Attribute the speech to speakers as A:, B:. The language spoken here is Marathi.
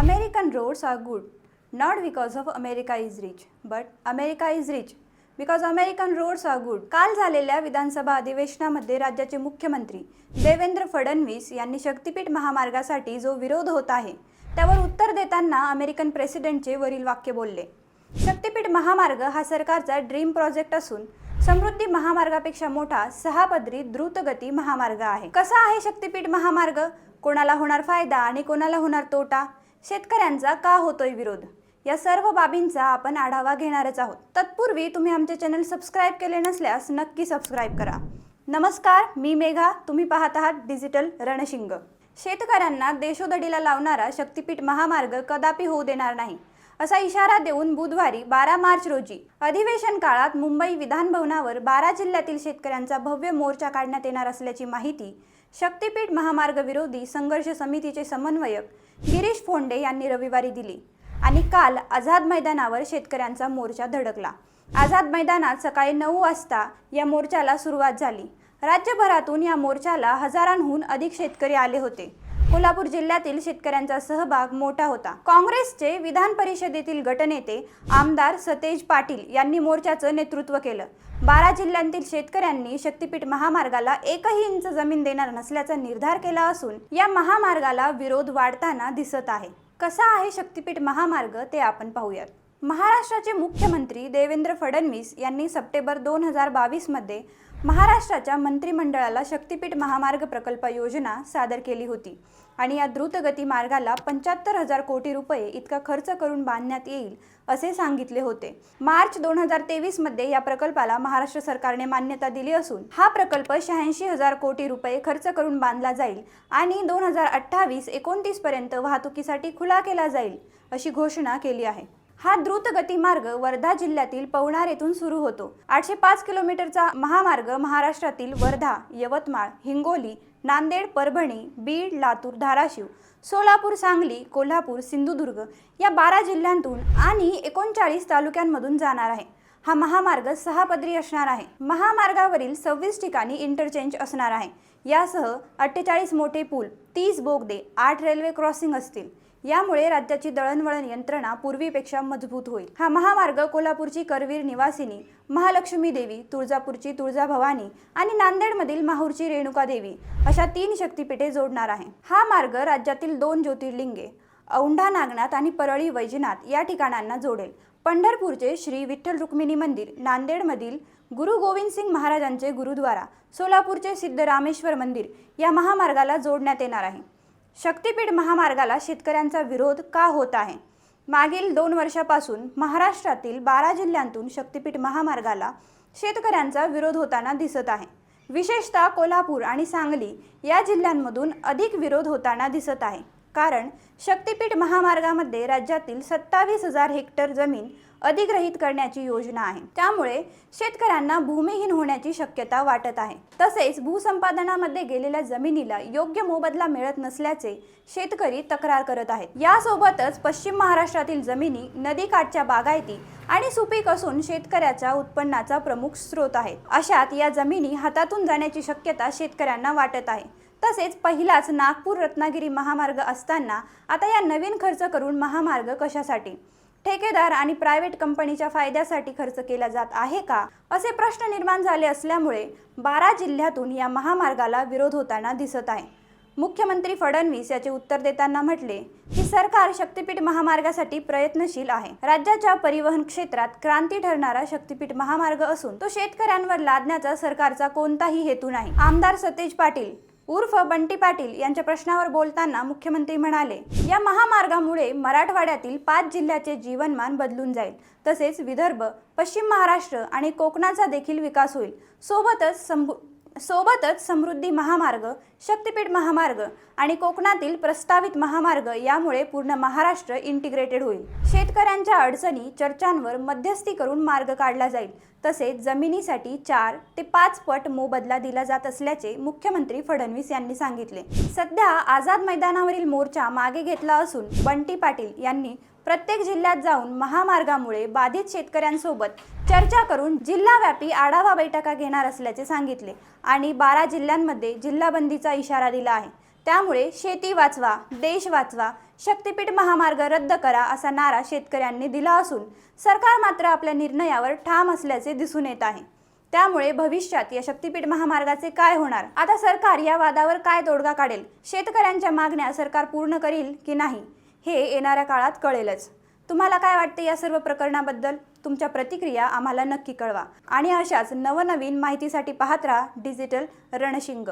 A: American roads are good, not because of America is rich, but America is rich because American roads are good. काल झालेल्या विधानसभा अधिवेशनामध्ये राज्याचे मुख्यमंत्री देवेंद्र फडणवीस यांनी शक्तीपीठ महामार्गासाठी जो विरोध होत आहे त्यावर उत्तर देताना अमेरिकन प्रेसिडेंटचे वरील वाक्य बोलले. शक्तीपीठ महामार्ग हा सरकारचा ड्रीम प्रोजेक्ट असून समृद्धी महामार्गापेक्षा मोठा सहा पदरी द्रुतगती महामार्ग आहे. कसा आहे शक्तीपीठ महामार्ग? कोणाला होणार फायदा आणि कोणाला होणार तोटा? शेतकऱ्यांचा का होतोय विरोध? या सर्व बाबींचा आपण आढावा घेणारच आहोत. तत्पूर्वी तुम्ही आमचे चॅनल सबस्क्राईब केले नसल्यास नक्की सबस्क्राईब करा. नमस्कार मी मेघा. तुम्ही पाहत आहात डिजिटल रणशिंग. शेतकऱ्यांना देशोदडीला लावणारा शक्तीपीठ महामार्ग कदापि होऊ देणार नाही असा इशारा देऊन बुधवारी बारा मार्च रोजी अधिवेशन काळात मुंबई विधानभवनावर बारा जिल्ह्यातील शेतकऱ्यांचा भव्य मोर्चा काढण्यात येणार असल्याची माहिती शक्तीपीठ महामार्ग विरोधी संघर्ष समितीचे समन्वयक गिरीश फोंडे यांनी रविवारी दिली आणि काल आझाद मैदानावर शेतकऱ्यांचा मोर्चा धडकला. आझाद मैदानात सकाळी नऊ वाजता या मोर्चाला सुरुवात झाली. राज्यभरातून या मोर्चाला हजारांहून अधिक शेतकरी आले होते. कोल्हापूर जिल्ह्यातील शेतकऱ्यांचा सहभाग मोठा होता. काँग्रेसचे विधान परिषदेतील गटनेते आमदार सतेज पाटील यांनी मोर्चाचं नेतृत्व केलं. बारा जिल्ह्यांतील शेतकऱ्यांनी शक्तीपीठ महामार्गाला एकही इंच जमीन देणार नसल्याचा निर्धार केला असून या महामार्गाला विरोध वाढताना दिसत आहे. कसा आहे शक्तीपीठ महामार्ग ते आपण पाहूयात. महाराष्ट्राचे मुख्यमंत्री देवेंद्र फडणवीस यांनी सप्टेंबर दोन हजार बावीसमध्ये महाराष्ट्राच्या मंत्रिमंडळाला शक्तीपीठ महामार्ग प्रकल्प योजना सादर केली होती. आणि या द्रुतगती मार्गाला पंच्याहत्तर हजार कोटी रुपये इतका खर्च करून बांधण्यात येईल असे सांगितले होते. मार्च दोन हजार तेवीसमध्ये या प्रकल्पाला महाराष्ट्र सरकारने मान्यता दिली असून हा प्रकल्प शहाऐंशी हजार कोटी रुपये खर्च करून बांधला जाईल आणि दोन हजार अठ्ठावीस एकोणतीसपर्यंत वाहतुकीसाठी खुला केला जाईल अशी घोषणा केली आहे. हा द्रुतगती मार्ग वर्धा जिल्ह्यातील पवनार येथून सुरू होतो. आठशे पाच किलोमीटरचा महामार्ग महाराष्ट्रातील वर्धा यवतमाळ हिंगोली नांदेड परभणी बीड लातूर धाराशिव सोलापूर सांगली कोल्हापूर सिंधुदुर्ग या बारा जिल्ह्यांतून आणि एकोणचाळीस तालुक्यांमधून जाणार आहे. हा महामार्ग सहा पदरी असणार आहे. महामार्गावरील सव्वीस ठिकाणी इंटरचेंज असणार आहे. यासह अठ्ठेचाळीस मोठे पूल तीस बोगदे आठ रेल्वे क्रॉसिंग असतील. यामुळे राज्याची दळणवळण यंत्रणा पूर्वीपेक्षा मजबूत होईल. हा महामार्ग कोल्हापूरची करवीर निवासिनी महालक्ष्मी देवी तुळजापूरची तुळजाभवानी आणि नांदेडमधील माहूरची रेणुका देवी अशा तीन शक्तिपीठे जोडणार आहे. हा मार्ग राज्यातील दोन ज्योतिर्लिंगे औंढा नागनाथ आणि परळी वैजनाथ या ठिकाणांना जोडेल. पंढरपूरचे श्री विठ्ठल रुक्मिणी मंदिर नांदेडमधील गुरु गोविंद सिंग महाराजांचे गुरुद्वारा सोलापूरचे सिद्धरामेश्वर मंदिर या महामार्गाला जोडण्यात येणार आहे. शक्तीपीठ महामार्गाला शेतकऱ्यांचा विरोध का होत आहे? मागील दोन वर्षापासून महाराष्ट्रातील बारा जिल्ह्यांतून शक्तीपीठ महामार्गाला शेतकऱ्यांचा विरोध होताना दिसत आहे. विशेषतः कोल्हापूर आणि सांगली या जिल्ह्यांमधून अधिक विरोध होताना दिसत आहे. कारण शक्तीपीठ महामार्गामध्ये राज्यातील सत्तावीस हजार हेक्टर जमीन अधिग्रहित करण्याची योजना आहे. त्यामुळे शेतकऱ्यांना भूमिहीन होण्याची शक्यता वाटत आहे. तसेच भूसंपादनामध्ये गेलेल्या जमिनीला योग्य मोबदला मिळत नसल्याचे शेतकरी तक्रार करत आहेत. यासोबतच पश्चिम महाराष्ट्रातील जमिनी नदीकाठच्या बागायती आणि सुपीक असून शेतकऱ्याच्या उत्पन्नाचा प्रमुख स्रोत आहे. अशात या जमिनी हातातून जाण्याची शक्यता शेतकऱ्यांना वाटत आहे. तसेच पहिलाच नागपूर रत्नागिरी महामार्ग असताना आता या नवीन खर्च करून महामार्ग कशासाठी? ठेकेदार आणि प्रायव्हेट कंपनीच्या फायद्यासाठी खर्च केला जात आहे का? असे प्रश्न निर्माण झाले असल्यामुळे बारा जिल्ह्यातून या महामार्गाला विरोध होताना दिसत आहे. मुख्यमंत्री फडणवीस याचे उत्तर देताना म्हटले की सरकार शक्तीपीठ महामार्गासाठी प्रयत्नशील आहे. राज्याच्या परिवहन क्षेत्रात क्रांती ठरणारा शक्तीपीठ महामार्ग असून तो शेतकऱ्यांवर लादण्याचा सरकारचा कोणताही हेतू नाही. आमदार सतेज पाटील उर्फ बंटी पाटील यांच्या प्रश्नावर बोलताना मुख्यमंत्री म्हणाले या महामार्गामुळे मराठवाड्यातील पाच जिल्ह्याचे जीवनमान बदलून जाईल. तसेच विदर्भ पश्चिम महाराष्ट्र आणि कोकणाचा देखील विकास होईल. सोबतच संभू सोबतच समृद्धी महामार्ग शक्तिपीठ महामार्ग आणि कोकणातील प्रस्तावित महामार्ग यामुळे पूर्ण महाराष्ट्र इंटिग्रेटेड होईल. शेतकऱ्यांच्या अडचणी चर्चांवर मध्यस्थी करून मार्ग काढला जाईल. तसेच जमिनीसाठी चार ते पाच पट मोबदला दिला जात असल्याचे मुख्यमंत्री फडणवीस यांनी सांगितले. सध्या आझाद मैदानावरील मोर्चा मागे घेतला असून बंटी पाटील यांनी प्रत्येक जिल्ह्यात जाऊन महामार्गामुळे बाधित शेतकऱ्यांसोबत चर्चा करून जिल्हाव्यापी आढावा बैठका घेणार असल्याचे सांगितले आणि बारा जिल्ह्यांमध्ये जिल्हाबंदीचा इशारा दिला आहे. त्यामुळे शेती वाचवा देश वाचवा शक्तीपीठ महामार्ग रद्द करा असा नारा शेतकऱ्यांनी दिला असून सरकार मात्र आपल्या निर्णयावर ठाम असल्याचे दिसून येत आहे. त्यामुळे भविष्यात या शक्तीपीठ महामार्गाचे काय होणार? आता सरकार या वादावर काय तोडगा काढेल? शेतकऱ्यांच्या मागण्या सरकार पूर्ण करील की नाही? हे येणाऱ्या काळात कळेलच. तुम्हाला काय वाटते या सर्व प्रकरणाबद्दल? तुमच्या प्रतिक्रिया आम्हाला नक्की कळवा. आणि अशाच नवनवीन माहितीसाठी पाहत राहा डिजिटल रणशिंग.